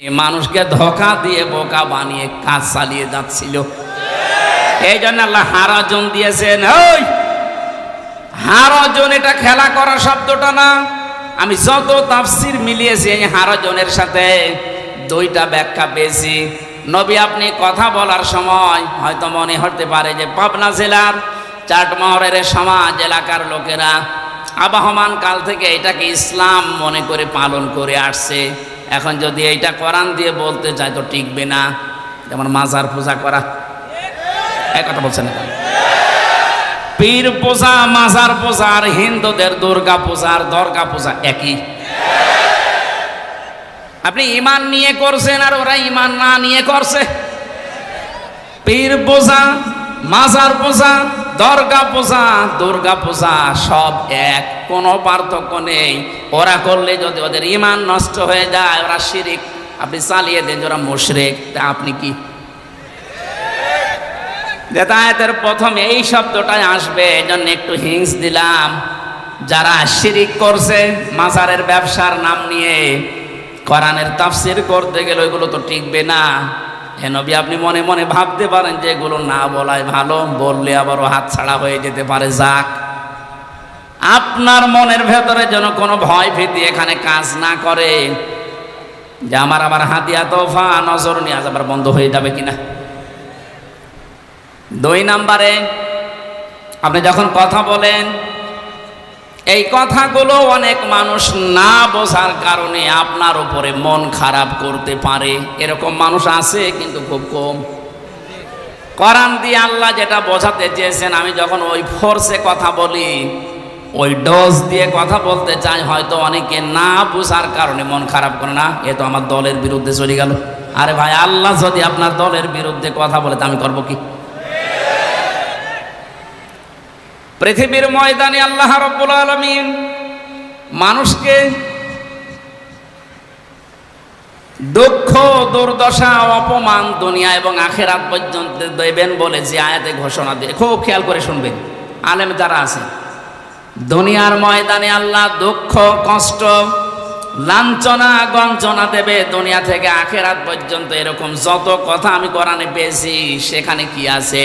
মানুষকে ধোকা দিয়ে বোকা বানিয়ে কাজ চালিয়ে যাচ্ছিল। এই জন্য আল্লাহ হারাজন দিয়েছেন, ওই, হারাজন এটা খেলা করা শব্দটা না। আমি যত তাফসির মিলিয়েছি এই হারাজনের সাথে দুইটা ব্যাখ্যা পেয়েছি। নবী, আপনি কথা বলার সময় হয়তো মনে হতে পারে যে পাবনা জেলার চাটমহরের সমাজ এলাকার লোকেরা আবহমান কাল থেকে এটাকে ইসলাম মনে করে পালন করে আসছে। এখন যদি এইটা কোরআন দিয়ে বলতে চায় তো টিকবে না। যেমন মাজার পূজা করা। কথা বলছেন পীর পূজা, মাজার পূজা আর হিন্দুদের দুর্গা পূজা আর দর্গা পূজা একই। আপনি ইমান নিয়ে করছেন আর ওরা ইমান না নিয়ে করছে। পীর পূজা, মাজার পূজা দর্গা পূজা, দুর্গা পূজা সব এক, কোনো পার্থক্য নেই। ওরা করলে যদি ওদের ইমান নষ্ট হয়ে যায়, ওরা শিরিক। আপনি চালিয়ে দেন ওরা মুশরেক। তা আপনি কি? যেতায়াতের প্রথম এই শব্দটাই আসবে এই জন্য একটু হিংস দিলাম। যারা শিরিক করছে, মাজারের ব্যবসার নাম নিয়ে, কোরআনের তাফসির করতে গেলে ওইগুলো তো টিকবে না। হে নবী, আপনি মনে মনে ভাবতে পারেন যে এগুলো না বলাই ভালো, বললে আবারও হাত ছাড়া হয়ে যেতে পারে, যাক। আপনার মনের ভেতরে যেন কোনো ভয় ভীতি এখানে কাজ না করে, যে আমার আবার হাতিয়া তোফা, নজর নিয়ে আজ আবার বন্ধ হয়ে যাবে কিনা। দুই নাম্বারে, আপনি যখন কথা বলেন এই কথাগুলো অনেক মানুষ না বোঝার কারণে আপনার উপরে মন খারাপ করতে পারে। এরকম মানুষ আছে কিন্তু খুব কম। করান দিয়ে আল্লাহ যেটা বোঝাতে চেয়েছেন, আমি যখন ওই ফোর্সে কথা বলি, ওই ডোজ দিয়ে কথা বলতে চাই, হয়তো অনেকে না বোঝার কারণে মন খারাপ করে না। এ তো আমার দলের বিরুদ্ধে চলে গেল। আরে ভাই, আল্লাহ যদি আপনার দলের বিরুদ্ধে কথা বলে, তা আমি করব কি? পৃথিবীর ময়দানে আল্লাহ রব্বুল আলমিন মানুষকে দুঃখ, দুর্দশা, অপমান দুনিয়া এবং আখেরাত পর্যন্ত দেবেন বলে যে আয়াতে ঘোষণা দিয়ে খুব খেয়াল করে শুনবেন। আলেম যারা আছে, দুনিয়ার ময়দানে আল্লাহ দুঃখ, কষ্ট, লাঞ্ছনা গঞ্চনা দেবে দুনিয়া থেকে আখেরাত পর্যন্ত। এরকম যত কথা আমি কোরআনে পেয়েছি, সেখানে কি আছে?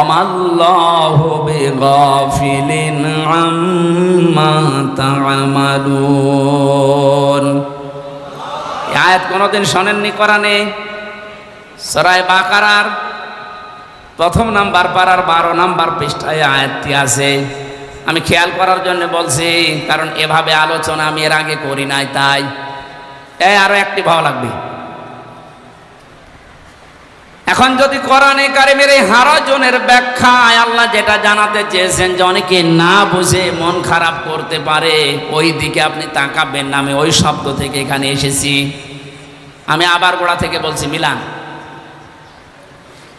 অমাল্লাহ বেগফিলিন আম্মা তা'মালুন আয়াত কোনোদিন শোনেননি, কোরআনে? সরায় বাকারার প্রথম নাম্বার পাড়ার বারো নাম্বার পৃষ্ঠায় আয়াতটি আছে। আমি খেয়াল করার জন্য বলছি, কারণ এভাবে আলোচনা আমি এর আগে করি নাই, তাই। এই আরও একটি ভালো লাগবে। এখন যদি কোরআনে কারিমের এই হারাজনের ব্যাখ্যায় আল্লাহ যেটা জানাতে চেয়েছেন যে অনেকে না বুঝে মন খারাপ করতে পারে, ওই দিকে আপনি তাকাবেন না। আমি ওই শব্দ থেকে এখানে এসেছি। আমি আবার গোড়া থেকে বলছি, মিলান।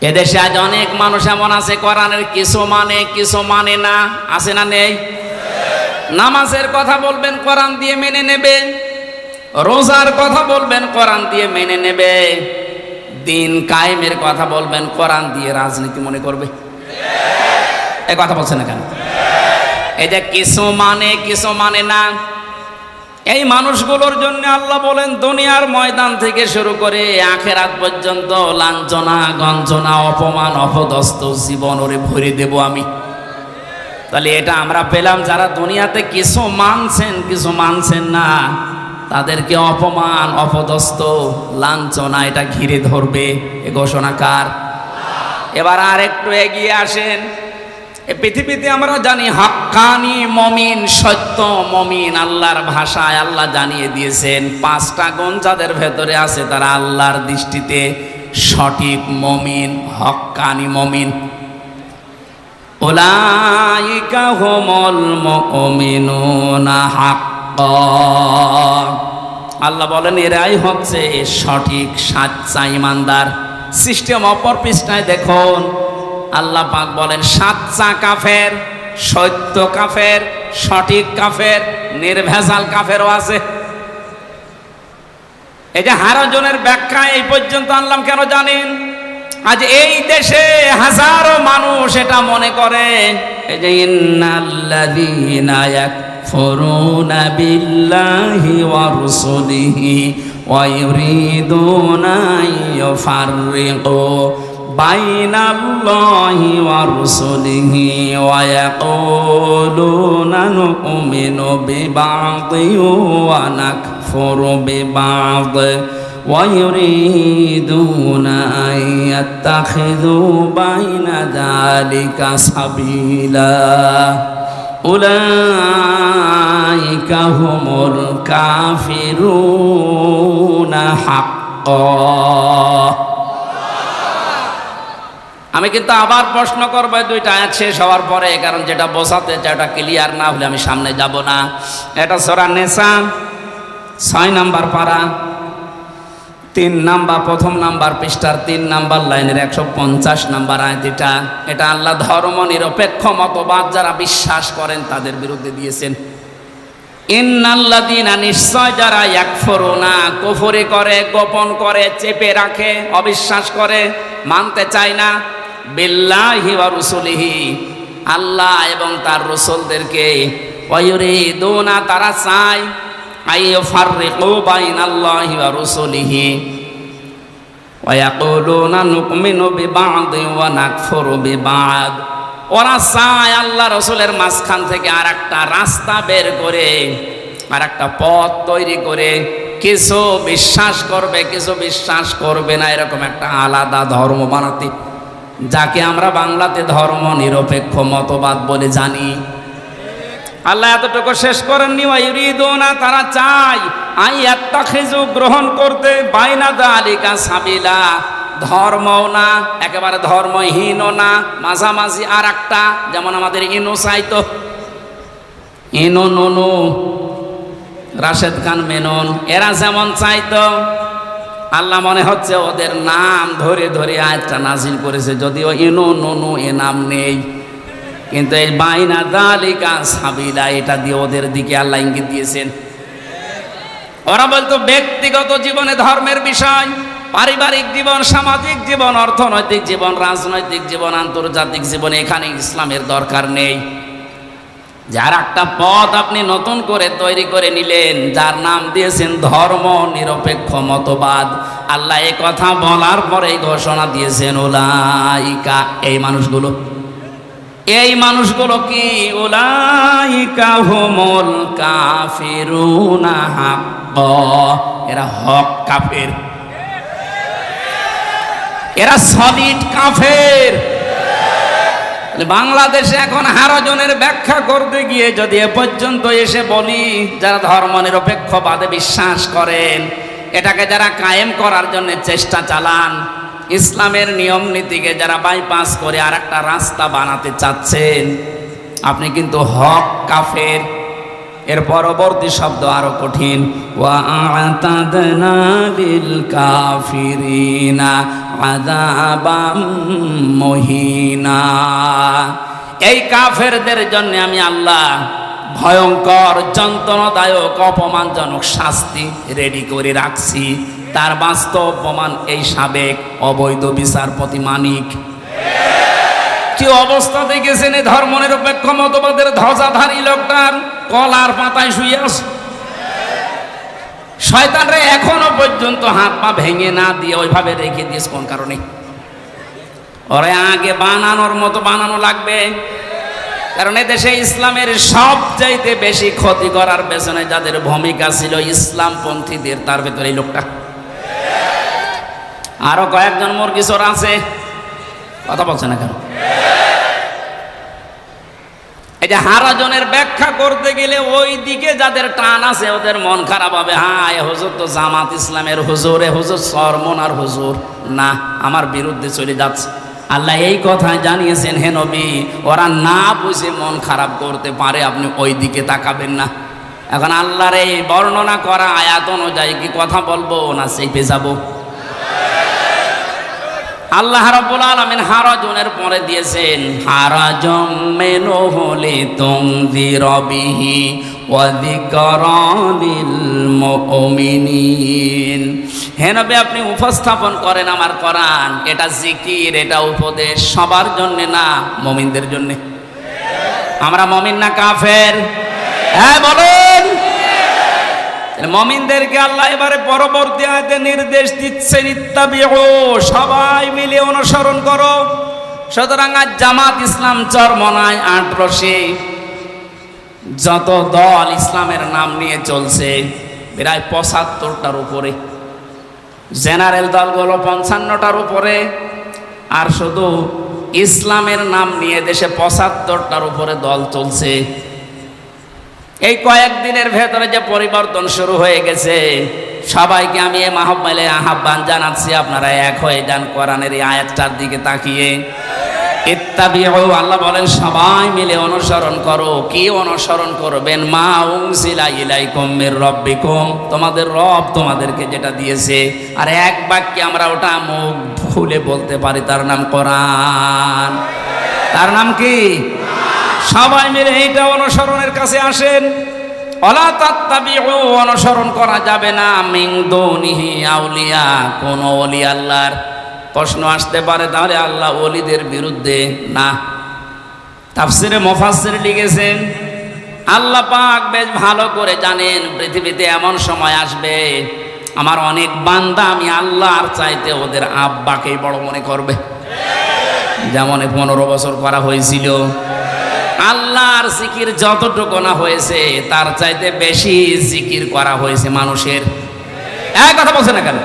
এদেশে আজ অনেক মানুষ এমন আছে, কোরআনের কিছু মানে কিছু মানে না। আছে না নেই? নামাজের কথা বলবেন, কোরআন দিয়ে মেনে নেবে। রোজার কথা বলবেন, কোরআন দিয়ে মেনে নেবে। দিন কায়েমের কথা বলবেন, কোরআন দিয়ে রাজনীতি মনে করবে? এ কথা বলছে না কেন? এই যে কিছু মানে কিছু মানে না, এই মানুষগুলোর জন্য আল্লাহ বলেন, দুনিয়ার ময়দান থেকে শুরু করে আখেরাত পর্যন্ত লাঞ্ছনা, গঞ্জনা, অপমান অপদস্ত জীবন ওরে ভরে দেব আমি। তাহলে এটা আমরা পেলাম, যারা দুনিয়াতে কিছু মানছেন কিছু মানছেন না তাদেরকে অপমান অপদস্ত লাঞ্ছনা, এটা ঘিরে ধরবে। এ ঘোষণা কার? এবার আর একটু এগিয়ে আসেন। এ পৃথিবীতে আমরা জানি হাক্কানি মমিন, সত্য মমিন, আল্লাহর ভাষায় আল্লাহ জানিয়ে দিয়েছেন। পাঁচটা গুণ যাদের ভেতরে আছে তারা আল্লাহর দৃষ্টিতে সঠিক মমিন হক্কানি মমিন। ওলাইকা হোমল মুমিনুনা হাক্কা আল্লাহ বলেন, এরাই হচ্ছে সঠিক সাচ্চা ইমানদার। সিস্টেম অপর পৃষ্ঠায় দেখুন, আল্লাহ পাক বলেন, সাচ্চা কাফের, সত্য কাফের, সঠিক কাফের, নির্ভেজাল কাফেরও আছে। এই যে হারাজনের ব্যাখ্যা এই পর্যন্ত আনলাম, কেন জানেন? আজ এই দেশে হাজারো মানুষ এটা মনে করে, এই যে ইন্নাল্লাযীনা يكفرون بالله ورسله ويريدون أن يفرقوا بين الله ورسله ويقولون نؤمن ببعض ونكفر ببعض ويريدون أن يتخذوا بين ذلك سبيلاً أولئك هم الكافرون حقا আমি কিন্তু আবার প্রশ্ন করবো এই দুইটা আয়াত শেষ হওয়ার পরে কারণ যেটা বোঝাতে চাই ওটা ক্লিয়ার না হলে আমি সামনে যাব না এটা সোরা নেশা ছয় নাম্বার পারা তিন নাম্বার, প্রথম নাম্বার পৃষ্ঠার তিন নাম্বার লাইনের একশো পঞ্চাশ নাম্বার আয়তিটা। এটা আল্লাহ ধর্ম নিরপেক্ষ মতবাদ যারা বিশ্বাস করেন তাদের বিরুদ্ধে দিয়েছেন। ইন্নাল্লাদিনা নিশ্চয় যারা একফরুনা কুফরি করে, গোপন করে, চেপে রাখে, অবিশ্বাস করে, মানতে চায় না, বিল্লাহি ওয়া রুসুলিহি, আল্লাহ এবং তার রসুলদেরকে ওয়ুরিদুনা তারা চায় ওরা আল্লাহ রসুলের মাঝখান থেকে আর একটা রাস্তা বের করে আর একটা পথ তৈরি করে। কিছু বিশ্বাস করবে, কিছু বিশ্বাস করবে না, এরকম একটা আলাদা ধর্ম বানাতে। যাকে আমরা বাংলাতে ধর্ম নিরপেক্ষ মতবাদ বলে জানি। আল্লাহ এতটুকু শেষ করেননি না তারা চাই আই একটা খেজু গ্রহণ করতে বাইনা দা আলিকা সাবিলা। ধর্মও না, একেবারে ধর্মহীনও না, মাঝামাঝি আর একটা যেমন আমাদের ইনু চাইতো ইনু নুনু রাশেদ খান মেনন, এরা যেমন চাইতো, আল্লাহ মনে হচ্ছে ওদের নাম ধরে ধরে আয়টা নাজিল করেছে, যদিও ইনু নুনু এ নাম নেই। কিন্তু এই বাইনা দালিকা সাবিলা, এটা দিয়ে ওদের দিকে আল্লাহ ইঙ্গিত দিয়েছেন। ওরা বলতো, ব্যক্তিগত জীবনে ধর্মের বিষয়, পারিবারিক জীবন, সামাজিক জীবন, অর্থনৈতিক জীবন, রাজনৈতিক জীবন, আন্তর্জাতিক জীবন, এখানে ইসলামের দরকার নেই। যার একটা পথ আপনি নতুন করে তৈরি করে নিলেন, যার নাম দিয়েছেন ধর্ম নিরপেক্ষ মতবাদ। আল্লাহ এ কথা বলার পরে ঘোষণা দিয়েছেন ওলাইকা এই মানুষগুলো। এই মানুষগুলো কি? ওলাইকা হোমল কাফিরুনা হাক্ক। এরা হক কাফের। এরা সলিড কাফের। বাংলাদেশে এখন হারজনের ব্যাখ্যা করতে গিয়ে যদি এ পর্যন্ত এসে বলি, যারা ধর্ম নিরপেক্ষবাদে বিশ্বাস করেন, এটাকে যারা কায়েম করার জন্য চেষ্টা চালান ইসলামের নিয়ম নীতিকে যারা বাইপাস করে আর একটা রাস্তা বানাতে চাচ্ছেন, আপনি কিন্তু হক, কাফের, এর পরবর্তী শব্দ আরও কঠিন। মুহিনা। এই কাফেরদের জন্য আমি আল্লাহ ভয়ঙ্কর, যন্ত্রণাদায়ক, অপমানজনক শাস্তি রেডি করে রাখছি। তার বাস্তব প্রমাণ এই সাবেক অবৈধ বিচারপতি মানিক। কি অবস্থা দেখেছেন এই ধর্ম নিরপেক্ষ মতবাদের ধ্বজাধারী লোকটার? কলার পাতায় শুয়ে আছে। শয়তানরে এখনও পর্যন্ত হাত পা ভেঙে না দিয়ে ওইভাবে রেখে দিয়েছে, কোন কারণে? ওরে আগে বানানোর মতো বানানো লাগবে। কারণ এদেশে ইসলামের সব চাইতে বেশি ক্ষতি করার পেছনে যাদের ভূমিকা ছিল ইসলামপন্থীদের, তার ভেতরে এই লোকটা। আরও কয়েকজন মুরগি চোর আছে। কথা বলছে না কেন? এই যে হারাজনের ব্যাখ্যা করতে গেলে ওই দিকে যাদের টান আছে, ওদের মন খারাপ হবে। হ্যাঁ হুজুর তো জামাত ইসলামের হুজুর, এ হুজুর সরমন আর হুজুর। না, আমার বিরুদ্ধে চলে যাচ্ছে। আল্লাহ এই কথা জানিয়েছেন, হে নবী, ওরা না বুঝে মন খারাপ করতে পারে, আপনি ওই দিকে তাকাবেন না। এখন আল্লাহর এই বর্ণনা করা আয়াত অনুযায়ী কি কথা বলব না চেপে যাব আল্লাহ রাব্বুল আলামিন হারাজনের পরে দিয়েছেন, হারাজম মেনো হলে তুমদির বিহি ওয়া যিকরালিল মুমিনিন। হে নবী, আপনি উপস্থাপন করেন আমার কোরআন। এটা জিকির, এটা উপদেশ, সবার জন্য না, মুমিনদের জন্য। আমরা মমিন না কাফের? হ্যাঁ বলেন। মমিনদেরকে আল্লাহ এবারে পরবর্তী আয়তে নির্দেশ দিচ্ছেন ইত্তাবিউ সবাই মিলে অনুসরণ করো। সুতরাং আজ জামাত ইসলাম চরমনায় আটরসে যত দল ইসলামের নাম নিয়ে চলছে, প্রায় পঁচাত্তরটার উপরে। জেনারেল দলগুলো পঞ্চান্নটার উপরে, আর শুধু ইসলামের নাম নিয়ে দেশে পঁচাত্তরটার উপরে দল চলছে। এই কয়েকদিনের ভেতরে যে পরিবর্তন শুরু হয়ে গেছে, সবাইকে আমি এ মাহমালে আহ্বান জানাচ্ছি, আপনারা এক হয়ে যান কোরআনের এই আয়াতটার দিকে তাকিয়ে। ইত্তাবিউ, আল্লাহ বলেন, সবাই মিলে অনুসরণ করো, কি অনুসরণ করবেন? মা উংসিলা ইলাইকুম মির রব্বিকুম, তোমাদের রব তোমাদেরকে যেটা দিয়েছে, আর এক বাক্যে আমরা ওটা মুখ খুলে বলতে পারি, তার নাম কোরআন। তার নাম কি? সবাই মিলে এইটা অনুসরণের কাছে আসেন। অলা তাত্তাবিউ, অনুসরণ করা যাবে না। মিং আউলিয়া, কোন ওলি আল্লাহর প্রশ্ন আসতে পারে, তাহলে আল্লাহ অলিদের বিরুদ্ধে না। তাফসিরে মোফাসসির লিখেছেন, আল্লাহ পাক বেশ ভালো করে জানেন পৃথিবীতে এমন সময় আসবে। আমার অনেক বান্দা, আমি আল্লাহর চাইতে ওদের আব্বাকেই বড় মনে করবে। যেমন পনেরো বছর করা হয়েছিল। আল্লাহর জিকির যতটুকু না হয়েছে, তার চাইতে বেশি জিকির করা হয়েছে মানুষের। এক কথা বলছে না কেন?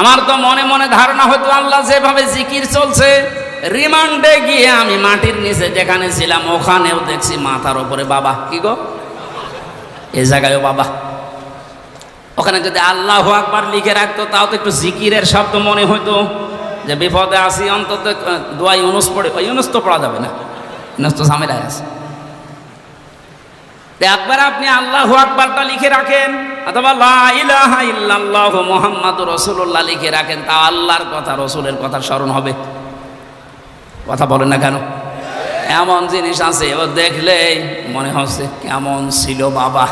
আমার তো মনে মনে ধারণা হয়তো আল্লাহ যেভাবে জিকির চলছে, রিমান্ডে গিয়ে আমি মাটির নিচে যেখানে ছিলাম, ওখানেও দেখছি মাথার ওপরে বাবা। কি গো? এ জায়গায়ও বাবা। ওখানে যদি আল্লাহ আকবার লিখে রাখতো, তাও তো একটু জিকিরের শব্দ মনে হইতো। যে বিপদে আসি, অন্তত দোয়া ইউনুস পড়ে ইউনুস তো পড়া যাবে না। ইউনুস তো ঝামেলায় আছে। একবার আপনি আল্লাহ আকবারটা লিখে রাখেন, অথবা লা ইলাহা ইল্লাল্লাহু মুহাম্মাদুর রাসূলুল্লাহ লিখে রাখেন, তা আল্লাহর কথা, রসুলের কথা স্মরণ হবে। কথা বলেন না কেন? এমন জিনিস আছে, ও দেখলেই মনে হচ্ছে কেমন ছিল বাবা।